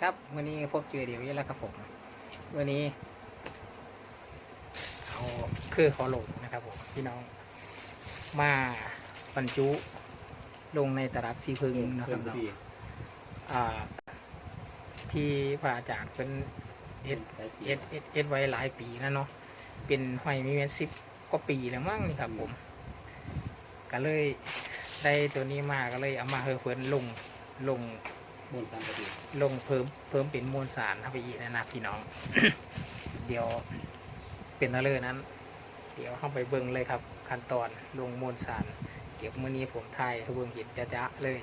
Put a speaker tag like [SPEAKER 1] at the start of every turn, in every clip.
[SPEAKER 1] ครับวันนี้พบเจอเดี๋ยวนี้แล้วครับผมวันนี้เอาคือขอลงนะครับผมพี่น้อง มาบรรจุลงในตลับสีพึ่งนะครับเนาะอ่าที่พระอาจารย์เป็นเอ็ดเอ็ดเอ็ดเอ็ดไว้หลายปีแล้วเนาะเป็นหอยมีเมนสิบกว่าปีแล้วมั้งนี่ครับผมก็เลยได้ตัวนี้มาก็เลยเอามาเฮอเพิ่นลงลง
[SPEAKER 2] มวลสารปฏิ
[SPEAKER 1] ลงเพิ่มเพิ่มเป็นมวลสารเข้าไปอีกนะนะพี่น้อง เดี๋ยวเป็นอะไรนั้น เดี๋ยวเข้าไปเบิ้งเลยครับ ขั้นตอนลงมวลสารเก็บมือนี้ผมถ่ายให้เบิ้งเห็นจะๆเลย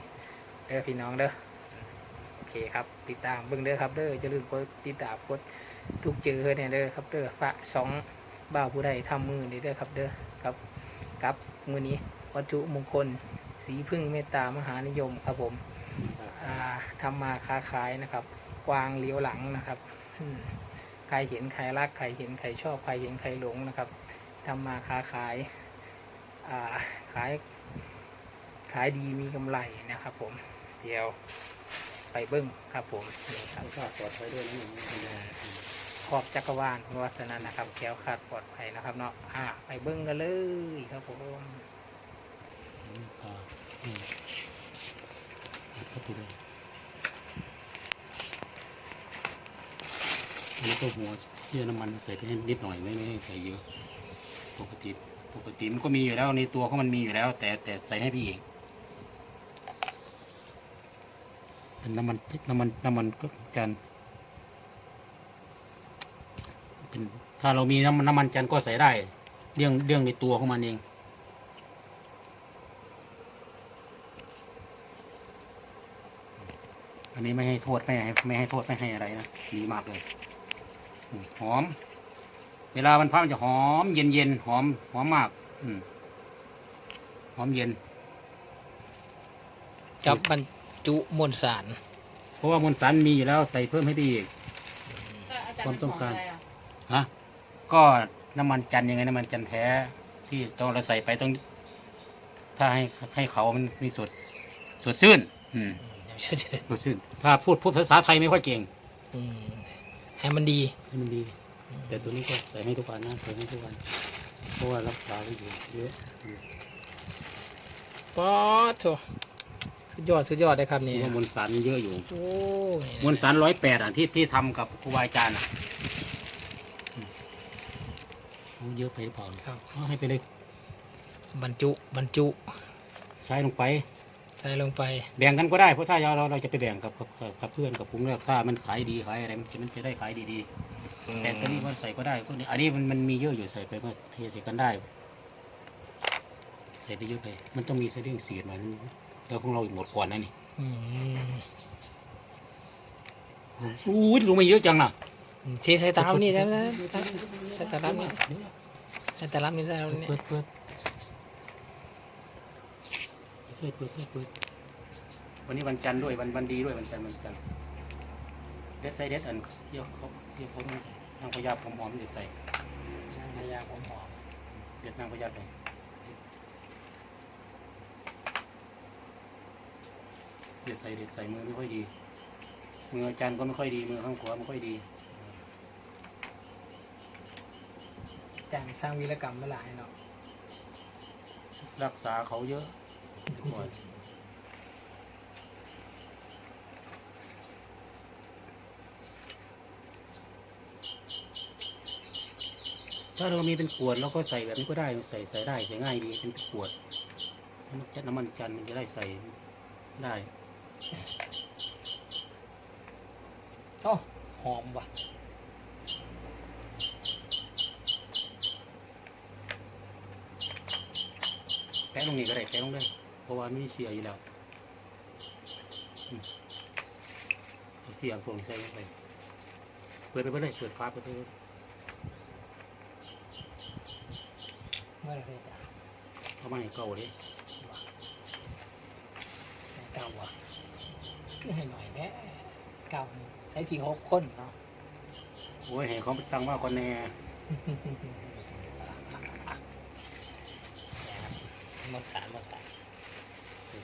[SPEAKER 1] เด้อพี่น้องเด้อโอเคครับ ติดตามเบิ้งเด้อครับเด้อจะลืมกดติดตามกดทุกเจอเนี่ยเด้อครับเด้อฝาสองบ่าวผู้ใดทำมือนี่เด้อครับเด้อครับครับมือนี้วัตถุมงคล สีพึ่งเมตตามหานิยมครับผม ทำมาค้าขายนะครับ กวางเลี้ยวหลังนะครับอืมใครเห็นใครรักใครเห็นใครชอบใครเห็นใครหลงนะครับทำมาค้าขายอ่าขายขายดีมีกำไรนะครับ ผมเดี๋ยวไปเบิ้งครับ ผมนี่ครับ
[SPEAKER 2] ข้าวปลอดภัยด้วยนะนี่
[SPEAKER 1] ขอบจักรวาลวัฒนานะครับแคล้วคลาดปลอดภัยนะครับเนาะอ่าไปเบิ้งกันเลยครับผม
[SPEAKER 2] อ่าอืม เข้าไปเลยอันนี้ก็หัวเชื่อน้ำมันใส่ไปนิดหน่อยไม่ไม่ใส่เยอะ ปกติปกติมันก็มีอยู่แล้วในตัวเขามันมีอยู่แล้ว แต่แต่ใส่ให้พี่เองเป็นน้ำมันน้ำมันน้ำมันก็จันเป็นถ้าเรามีน้ำมันน้ำมันจันก็ใส่ได้ เรื่องเรื่องในตัวของมันเอง อันนี้ไม่ให้โทษไม่ให้ไม่ให้โทษไม่ให้อะไรนะดีมากเลยอืมหอม เวลามันพักมันจะหอม เย็นเย็นๆหอมหอมมากอืมหอมเย็น
[SPEAKER 1] จับบรรจุมวลสาร
[SPEAKER 2] เพราะว่ามวลสารมีอยู่แล้วใส่เพิ่มให้พี่อีกความต้องการฮะก็น้ำมันจันทร์ยังไงน้ำมันจันทร์แท้ที่ต้องเราใส่ไปต้อง ถ้าให้ให้เขามันมีสดสดชื่น อืม
[SPEAKER 1] เชื่อเชื่อ
[SPEAKER 2] สดชื่นถ้าพูดพูดภาษาไทยไม่ค่อยเก่ง
[SPEAKER 1] อืมให้มันดี
[SPEAKER 2] ให้มันดี แต่ตัวนี้ก็ใส่ให้ทุกวันนะใส่ให้ทุกวัน เพราะว่ารักษาไว้อยู่เยอะอืม
[SPEAKER 1] ป๊อดโถสุดยอดสุดยอดเลยครับ
[SPEAKER 2] เพ
[SPEAKER 1] นี่
[SPEAKER 2] ราะว่ามวลสารเยอะอยู่
[SPEAKER 1] โอ้ย
[SPEAKER 2] มวลสารร้อยแปดอะที่ที่ทำกับครูบาอาจารย์อะอืมเอาเยอะไปหรือเปล่า
[SPEAKER 1] ครับ
[SPEAKER 2] เอาให้ไปเลย
[SPEAKER 1] บรรจุบรรจุ
[SPEAKER 2] ใช้ลงไป
[SPEAKER 1] ใส่ลงไป
[SPEAKER 2] แบ่งกันก็ได้เพราะถ้าเราเราเราจะไปแบ่งกับกับกับกับเพื่อนกับผมเนี่ยถ้ามันขายดีขายอะไรมันจะมันจะได้ขายดีๆแต่ตัวนี้มันใส่ก็ได้ก็นี่อันนี้มันมันมีเยอะอยู่ใส่ไปก็เทใส่กันได้ใส่ได้เยอะไปมันต้องมีเสเรื่องเสียดหน่อยนึงแล้วของเราหมดก่อนนะนี่
[SPEAKER 1] อืม
[SPEAKER 2] อู้ยลงมาเยอะจังน่ะ
[SPEAKER 1] ที่ใส่ตาลับนี่ใช่ไหมใส่ตาลับนี่ใส่ตาลับนี่ใส่ตาลับนี่
[SPEAKER 2] เปิดเปิด เปิดเปิดเปิดเปิดวันนี้วันจันทร์ด้วยวันวันดีด้วยวันจันทร์วันจันทร์เด็ดใส่เด็ดอันเที่ยวเขาเที่ยวเขาต้องใส่นางพญาผมหอมๆเด็ดใส่
[SPEAKER 1] นายาผมหอม
[SPEAKER 2] เด็ดนางพญาใส่เด็ดใส่เด็ดใส่มือไม่ค่อยดีมืออาจารย์ก็ไม่ค่อยดีมือข้างขวาไม่ค่อยดี
[SPEAKER 1] จางสร้างวีรกรรมมาหลายเนาะ
[SPEAKER 2] รักษาเขาเยอะไปก่อน ถ้าเรามีเป็นขวดเราก็ใส่แบบนี้ก็ได้ใส่ใส่ได้ใส่ง่ายดีเป็นขวดน้ำมันน้ำมันจันทร์มันจะได้ใส่ได้
[SPEAKER 1] โอ้หอมว่ะ
[SPEAKER 2] แปะลงนี่ก็ได้แปะลงเลย เพราะว่าไม่เสียอยู่แล้วอืมเอาเสียพวกนี้ใส่ลงไปเปิดไปเปิดเลยเปิดฟ้าเปิดไปเลย
[SPEAKER 1] เมื่อไรจ้ะ
[SPEAKER 2] เอามาให้เก่าเลย
[SPEAKER 1] เก่าว่ะคือให้หน่อยแน่เก่าใช้สี่หกคนเนาะ
[SPEAKER 2] โอ้ยให้เขาไปสั่งว่าคนแน่
[SPEAKER 1] มาสารมาสา ร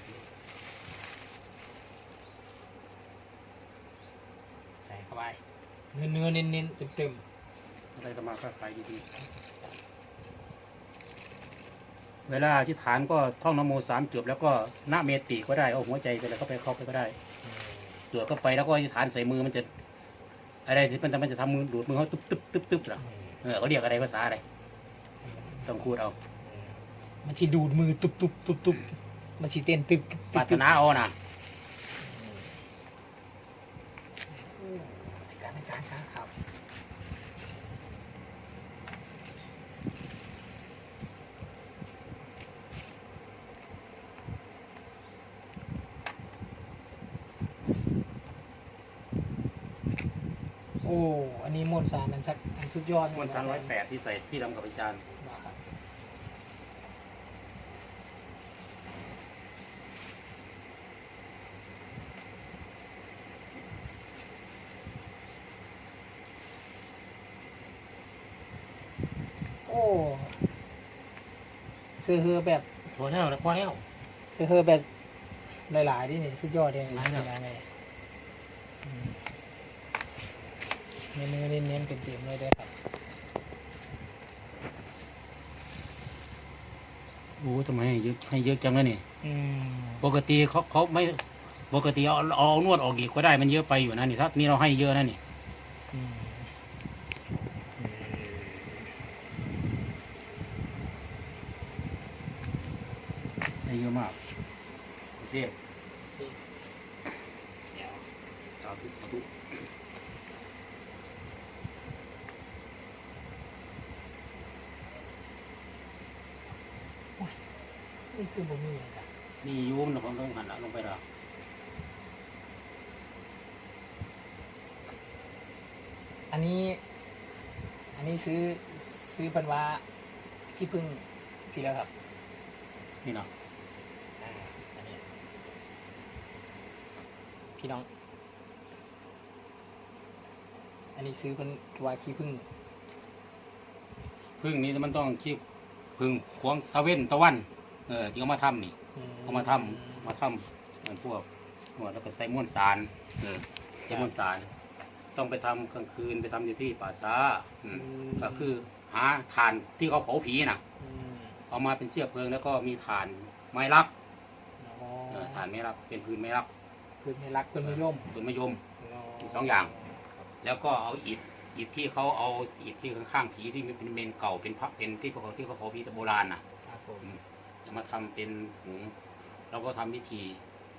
[SPEAKER 1] เข้าไป เนื้อเนื้อเน้นเน้นเต็มเต็ม
[SPEAKER 2] อะไรจะมาค้าขายดีๆ เวลาที่ฐานก็ท่องนโมสามจบแล้วก็หนะเมติก็ได้ เอาหัวใจไปแล้วก็ไปเข้าไปก็ได้สวดเข้าไปแล้วก็อธิษฐานใส่มือมันจะ อะไรที่มันจะมันจะทำมือดูดมือเขาตึ๊บตึ๊บตึ๊บตึ๊บหรอเออเขาเรียกอะไรภาษาอะไร ต้องพูดเอา
[SPEAKER 1] มันชีดูดมือตุบตุบตุบตุบ มันชีเต้นตึบ
[SPEAKER 2] ปรารถนาเอานะ
[SPEAKER 1] การอาจารย์ครับโอ้ อันนี้มวลสารมันสักอันสุดยอด
[SPEAKER 2] มวลสารร้อยแปดที่ใส่ที่ทำกับอาจารย์
[SPEAKER 1] ครับ โอ้เสื้อเฮือแบบ
[SPEAKER 2] พอแล้วพอแล้ว
[SPEAKER 1] เสื้อเฮือแบบหลายๆที่นี่สุดยอดเลย
[SPEAKER 2] หลายแบบ
[SPEAKER 1] ไงอืมเนื้อเนื้อเน้นๆเต็มๆเลยเด้อครับ
[SPEAKER 2] โอ้ทำไมให้เยอะให้เยอะจังเลยนี่
[SPEAKER 1] อืม
[SPEAKER 2] ปกติเขาเขาไม่ปกติเอาเอานวดออกอีกก็ได้มันเยอะไปอยู่นะนี่ถ้านี่เราให้เยอะนะนี่
[SPEAKER 1] อืม
[SPEAKER 2] ให้ เยอะมากโอเค
[SPEAKER 1] เดี๋ยว
[SPEAKER 2] สาธุสาธุ
[SPEAKER 1] นี่คือบ่มีอะไร
[SPEAKER 2] นี่อยูมนะผมต้องหันหลังลงไปละ
[SPEAKER 1] อันนี้ อันนี้ซื้อซื้อเพันว่าที่พึ่งพี่แล้วครับ
[SPEAKER 2] นี่เนาะ
[SPEAKER 1] อ่าอันนี้ พี่น้อง อันนี้ซื้อเพันว่าขี้พึ่ง
[SPEAKER 2] พึ่งนี้มันต้องคีบพึ่งควงตะเว้นตะวัน เออที่เขามาทำนี่
[SPEAKER 1] อื
[SPEAKER 2] เขามาทำมาทำเหมือนพวกนวดแล้วก็ใส่ม้วนสารเออใส่ม้วนสารต้องไปทำกลางคืนไปทำอยู่ที่ป่าช้าอืมก็คือหาถ่านที่เขาเผาผีน่ะ
[SPEAKER 1] ม
[SPEAKER 2] เอามาเป็นเชื้อเพลิงแล้วก็มีถ่านไม้รัก
[SPEAKER 1] อ๋อ
[SPEAKER 2] เออถ่านไม้รักเป็นพื้นไม้รัก
[SPEAKER 1] เพื่อนไม่รักเพื่อนไม่ย่อม
[SPEAKER 2] ต้นมะยมมีสองอย่าง แล้วก็เอาอิฐอิฐที่เขาเอาอิฐที่ข้างๆผีที่มันเป็นเมนเก่าเป็นพระเป็นที่พวกเขาที่เขาเผาผีแต่โบราณน่ะ
[SPEAKER 1] ครับผม
[SPEAKER 2] จะมาทำเป็นหุงเราก็ทำพิธี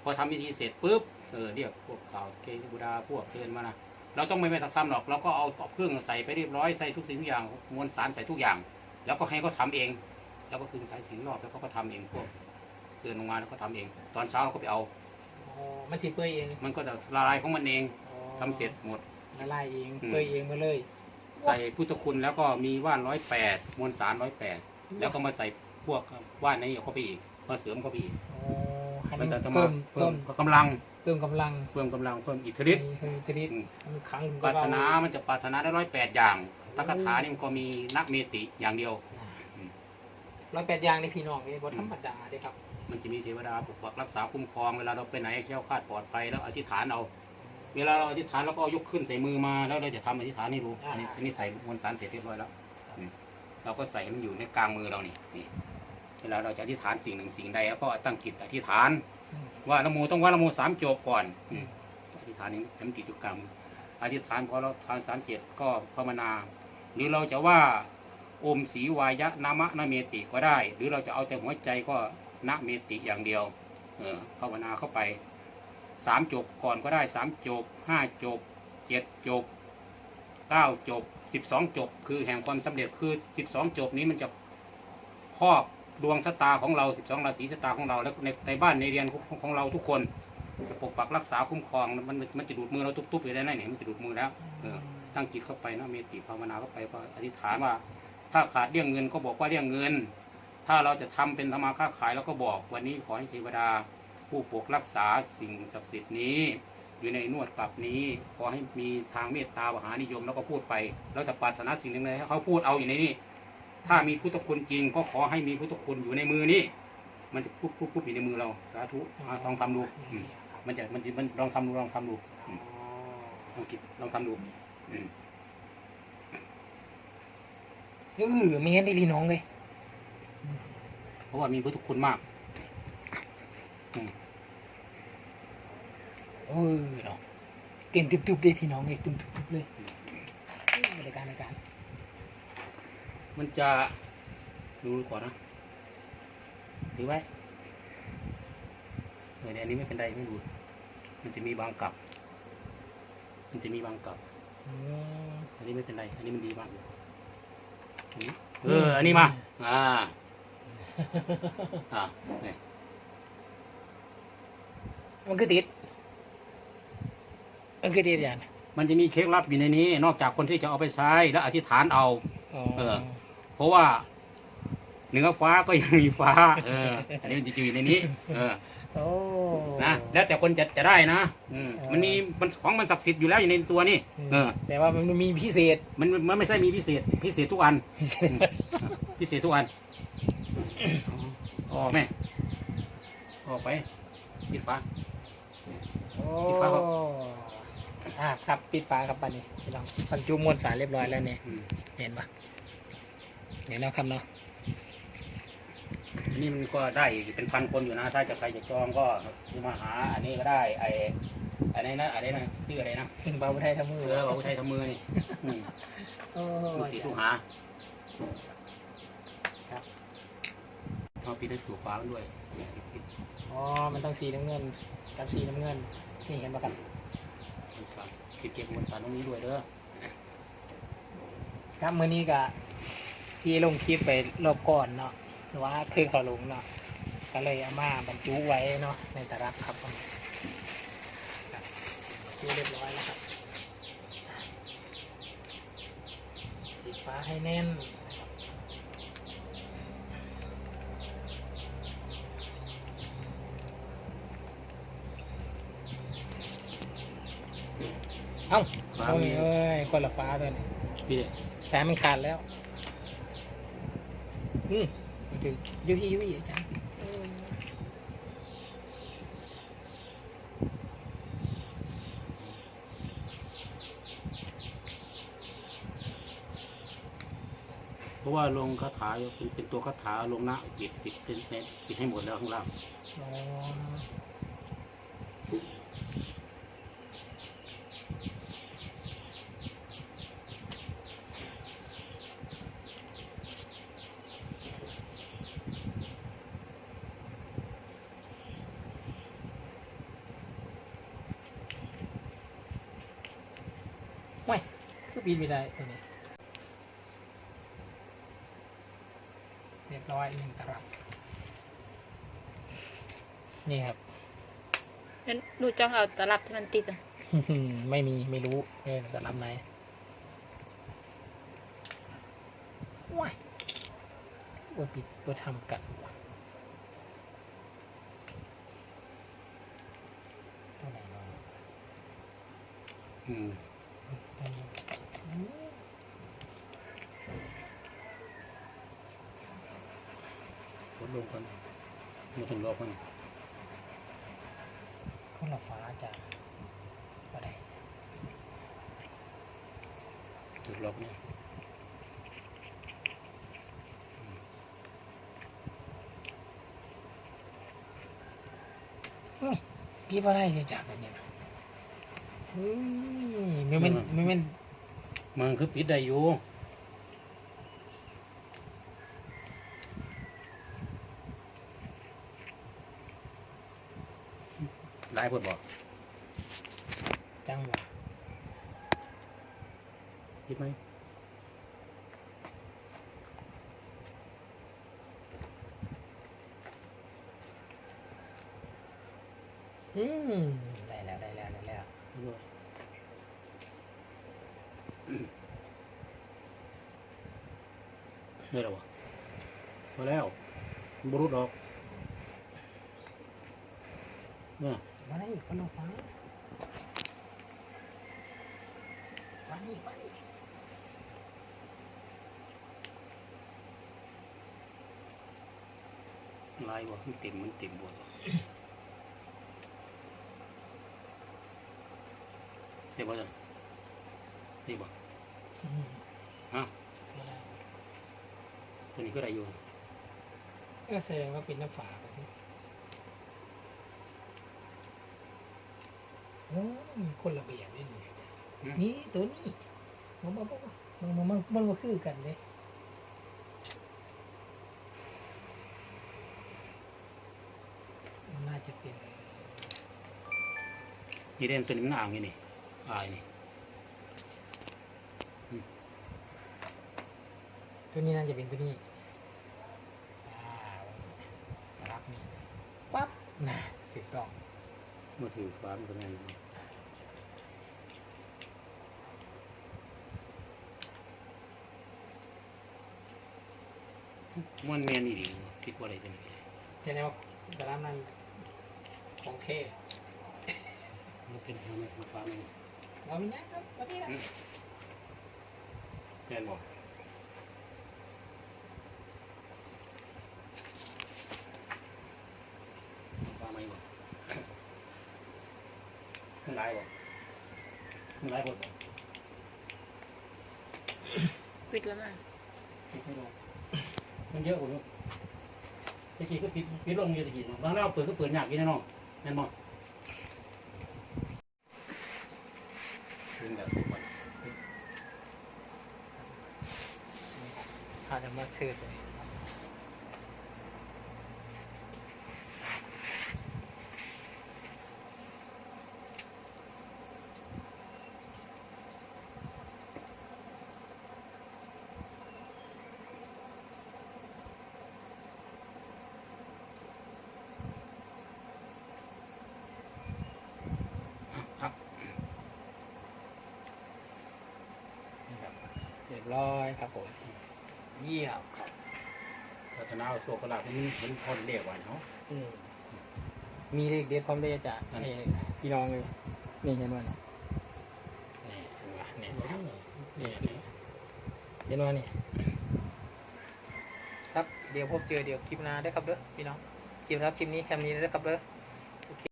[SPEAKER 2] พอทำพิธีเสร็จปุ๊บเออเรียกพวกข่าวเกจิบุดาพวกเชิญมานะเราต้องไม่ไปทำหรอกเราก็เอาตอบเครื่องใส่ไปเรียบร้อยใส่ทุกสิ่งทุกอย่างมวลสารใส่ทุกอย่าง แล้วก็ให้เขาทำเอง แล้วก็คืนสายสิญจนรอบแล้วเขาก็ทำเองพวกเชิญลงมาแล้วก็ทำเอง ตอนเช้าเราก็ไปเอา
[SPEAKER 1] อ๋อมันสิเปื่อยเอง
[SPEAKER 2] มันก็จะละลายของมันเอง
[SPEAKER 1] อ๋อ
[SPEAKER 2] ทำเสร็จหมด
[SPEAKER 1] ละลายเอง
[SPEAKER 2] อืม
[SPEAKER 1] เปื่อยเองมาเลย
[SPEAKER 2] ใส่พุทธคุณแล้วก็มีว่านร้อยแปดมวลสารร้อยแปดแล้วก็มาใส่พวกว่านนี้เข้าไปอีกมาเสริมเข้าไปอีก
[SPEAKER 1] อ๋อให้
[SPEAKER 2] มัน
[SPEAKER 1] มัน
[SPEAKER 2] จะมา
[SPEAKER 1] เพิ่ม
[SPEAKER 2] เพิ่
[SPEAKER 1] เพิ่
[SPEAKER 2] ม
[SPEAKER 1] ม
[SPEAKER 2] กำลัง
[SPEAKER 1] เติมกำลัง
[SPEAKER 2] เพิ่มกำลังเพิ่มอิทธิฤทธิ์
[SPEAKER 1] ให้ให้ทริต
[SPEAKER 2] อืม
[SPEAKER 1] มันขัง
[SPEAKER 2] ปรารถนา มันจะปรารถนาได้ร้อยแปดอย่างตักคาถานี่มันก็มีนักเมติอย่างเดียวอืม
[SPEAKER 1] ร้อยแปดอย่างในพี่น้องนี่บธรรมดาเด้ครับ
[SPEAKER 2] มันจะมีเทวดาปกปักรักษาคุ้มครองเวลาเราไปไหนให้แคล้วคลาดปลอดภัยแล้วอธิษฐานเอา เวลาเราอธิษฐานเราก็ยกขึ้นใส่มือมาแล้วเราจะทำอธิษฐานให้ดูอันนี้อันนี้ใส่มวลสารเสร็จเรียบร้อยแล้วเราก็ใส่ให้มันอยู่ในกลางมือเรานี่นี่เวลาเราจะอธิษฐานสิ่งหนึ่งสิ่งใดแล้วก็ตั้งจิตอธิษฐาน ว่าละโมต้องว่าละโมสามจบก่อนอธิษฐานนี้ทำกิจกรรมอธิษฐานพอเราทานสามเจ็ดก็ภาวนา หรือเราจะว่าอมสีวายะนามะนเมติก็ได้ หรือเราจะเอาแต่หัวใจก็ นะเมติอย่างเดียวเออภาวนาเข้าไปสามจบก่อนก็ได้สามจบห้าจบเจ็ดจบเก้าจบสิบสองจบ คือแห่งความสำเร็จคือสิบสองจบนี้มันจะครอบดวงชะตาของเราสิบสองราศีชะตาของเราแล้วในในบ้านในเรียนของของเราทุกคน จะปกปักรักษาคุ้มครองมันมันจะดูดมือเราตุ๊บๆอยู่ได้ไหนเนี่ยมันจะดูดมือแล้วเออตั้งจิตเข้าไปนะเมติภาวนาเข้าไปก็อธิษฐานว่า ถ้าขาดเรื่องเงินก็บอกว่าเรื่องเงิน ถ้าเราจะทำเป็นธรรมาค้าขายเราก็บอกวันนี้ขอให้เทวดา ผู้ปกรักษาสิ่งศักดิ์สิทธิ์นี้ อยู่ในนวดกลับนี้ ขอให้มีทางเมตตามหานิยมแล้วก็พูดไปแล้วจะปรารถนาสิ่งหนึ่งเลยให้เขาพูดเอาอยู่ในนี้ถ้ามีพุทธคุณจริง ก็ขอให้มีพุทธคุณอยู่ในมือนี้มันจะปุ๊บปุ๊บปุ๊บอยู่ในมือเราสาธุลองทำดูมันจะมันจะมันลองทำดูลองทำดูลองคิดลองทำดูอืม
[SPEAKER 1] เออไม่เห็นได้พี่น้องเลย
[SPEAKER 2] ราะว่ามีพุทธคุณมาก
[SPEAKER 1] เออเนาะเต้นตุบๆเลยพี่น้องเลยตุบๆเลยเออบริการในการ
[SPEAKER 2] มันจะดูก่อนนะถือไว้เออเนี่ยอันนี้ไม่เป็นไรไม่ดูมันจะมีบางกลับ มันจะมีบางกลับ
[SPEAKER 1] อืม
[SPEAKER 2] อันนี้ไม่เป็นไร อันนี้มันดีมากเลยอันนี้เออ อันนี้มา อ่า อ่าเนี่ย
[SPEAKER 1] มันคือติด มันคือติดอย่าง
[SPEAKER 2] มันจะมีเค้กลับอยู่ในนี้ นอกจากคนที่จะเอาไปใช้และอธิษฐานเอา
[SPEAKER 1] อ๋อ
[SPEAKER 2] เออ เพราะว่าเหนือฟ้าก็ยังมีฟ้า เออ อันนี้มันจะอยู่ในนี้ เออ
[SPEAKER 1] โอ้
[SPEAKER 2] นะแล้วแต่คนจะจะได้นะอืม
[SPEAKER 1] เออ
[SPEAKER 2] มันมีมันของมันศักดิ์สิทธิ์อยู่แล้วอยู่ในตัวนี่เออ
[SPEAKER 1] แต่ว่ามันมีพิเศษ
[SPEAKER 2] มันมันไม่ใช่มีพิเศษ พิเศษทุกอัน
[SPEAKER 1] พิเศษ
[SPEAKER 2] อืมพิเศษทุกอัน อ๋อแม่ออกไปปิดฟ้า
[SPEAKER 1] โอ้
[SPEAKER 2] ปิดฝาครับ
[SPEAKER 1] อ่าครับปิดฝาครับปันนี้พี่น้องบรรจุมวลสารเรียบร้อยแล้วเนี่ย
[SPEAKER 2] อืม
[SPEAKER 1] เห็นปะเห็นแล้วครับเนาะ
[SPEAKER 2] อันนี้มันก็ได้อีกเป็นพันคนอยู่นะ ถ้าจะใครจะจองก็มาหา อันนี้ก็ได้ ไอ้อะไรนะอะไรนะชื่ออะไรนะ
[SPEAKER 1] ถึงบาบุไทยทั้งมือ
[SPEAKER 2] เออบอกว่าใช้ทำมือนี่อืม
[SPEAKER 1] โอ้
[SPEAKER 2] ลูกศิษย์ลูกหาครับ เอาปิดให้ถูกฟ้ามันด้วยปิด
[SPEAKER 1] อ๋อ มันต้องสีน้ำเงินกับสีน้ำเงิน นี่เห็นปะครับ
[SPEAKER 2] มวลสารปิดเก็บมวลสารตรงนี้ด้วยเด้อ
[SPEAKER 1] ครับมื้อนี้ก็ที่ลงคลิปไปรอบก่อนเนาะว่าคือเขาลงเนาะก็เลยเอามาบรรจุไว้เนาะในตารับครับผมครับบรรจุเรียบร้อยแล้วครับปิดฟ้าให้แน่นนะครับ เอ้า
[SPEAKER 2] ฟ้า
[SPEAKER 1] โอ้ย
[SPEAKER 2] มี
[SPEAKER 1] เอ้ยคนละฟ้าตัวนี้
[SPEAKER 2] พี่เด้
[SPEAKER 1] แสายมันขาดแล้ว อืมมันคือยุพี่ยุพี่อาจารย์เออ
[SPEAKER 2] เพราะว่าลงคาถาอยู่เป็นเป็นตัวคาถาลงนะปิดปิดเป็นเป็นปิดให้หมดแล้วข้างล่าง
[SPEAKER 1] อ๋อไม่ คือปีนไม่ได้ตัวนี้เรียบร้อยหนึ่งตลับนี่ครับ
[SPEAKER 3] งั้นดูจ้องเอาตลับที่มันติดอะ
[SPEAKER 1] ไม่มีไม่รู้เออตลับไหนว้ายว่าปิดว่าทำกันวะตัวไหนเนาะ
[SPEAKER 2] อืม
[SPEAKER 1] ตัวนี้อืม
[SPEAKER 2] กด ลงก่อนไม่ต้องรอก่อน
[SPEAKER 1] คนละฟ้าจ้ะว่าได
[SPEAKER 2] ถูกล็อกเนี่ย
[SPEAKER 1] พี่ว่าได้เลยจ้ะแบบเนี้ยเฮ้ยไม่เป็นไม่เป็น
[SPEAKER 2] มันคือปิดได้อยู่ หลายคนบอก
[SPEAKER 1] จังหวะ
[SPEAKER 2] คิดไหม
[SPEAKER 1] อืมได้แล้วได้แล้วได้แล้ว
[SPEAKER 2] ได้แล้ววะพอแล้วบรุษออกเนี่ย
[SPEAKER 1] มาได้ คนละฟ้าฟ้านี่ฟ้านี่
[SPEAKER 2] ลายบ่มันเต็มมันเต็มบวเต็มบ่จ้ะนี่บ่
[SPEAKER 1] อืม
[SPEAKER 2] ฮะตัวนี้ก็ได้อยู่
[SPEAKER 1] ก็แสดงว่าเป็นน้ำฝาแบบนี้โอ้มี คนละแบบนี่นี่
[SPEAKER 2] อืม
[SPEAKER 1] นี่ตัวนี้มันมันมันมันมันมันก็คือกันเลยมันน่าจะเป็น
[SPEAKER 2] นี่เด่นตัวนี้มันอ่างนี่นี่อายนี่
[SPEAKER 1] ตัวนี้น่าจะเป็นตัวนี้อ่ารับนี่ปั๊บน่ะถูกต้อง
[SPEAKER 2] มือถือฟ้ามันก็แม่น มันแม่นอีดีคิดว่าอะไรเป็นอย่างนี้
[SPEAKER 1] จะแนวแต่ละนั้นของเค
[SPEAKER 2] มันเป็นหัวแม่หัวฟ้าแม่น
[SPEAKER 1] เรามีนะครับวันนี้นะ
[SPEAKER 2] แม่นบ่หัวฟ้าไหมบ่มันหลายบ่มันหลายบ่บ่
[SPEAKER 3] ปิดแล้วมั้ง
[SPEAKER 2] ไม่รู้ มันเยอะกว่านี้ตะกี้ก็ปิดปิดลงอยู่ตะกี้เนาะบางเราเปิดก็เปิดยากอยู่แน่นอนแน่นบ่เป็นแบบทุกวัน
[SPEAKER 1] อาจจะมาชื่อตัวนี้เรียบร้อย ครับผม เยี่ยมครับ
[SPEAKER 2] พัฒนาโซกลาที่มันเห็นคนเรียกว่าเนาะ
[SPEAKER 1] อืมมีเลขเด็ดพร้อมเลยจ้ะ
[SPEAKER 2] อัน
[SPEAKER 1] นี่พี่น้องเลยนี่เห็นไหมนะ
[SPEAKER 2] นี่เห็นไหมนี่
[SPEAKER 1] นี่นี่เห็นไหมนี่ครับเดี๋ยวพบเจอเดี๋ยวคลิปหน้าได้อครับเด้อพี่น้องคลิปนะครับคลิปนี้แค่นี้ได้อครับเด้อ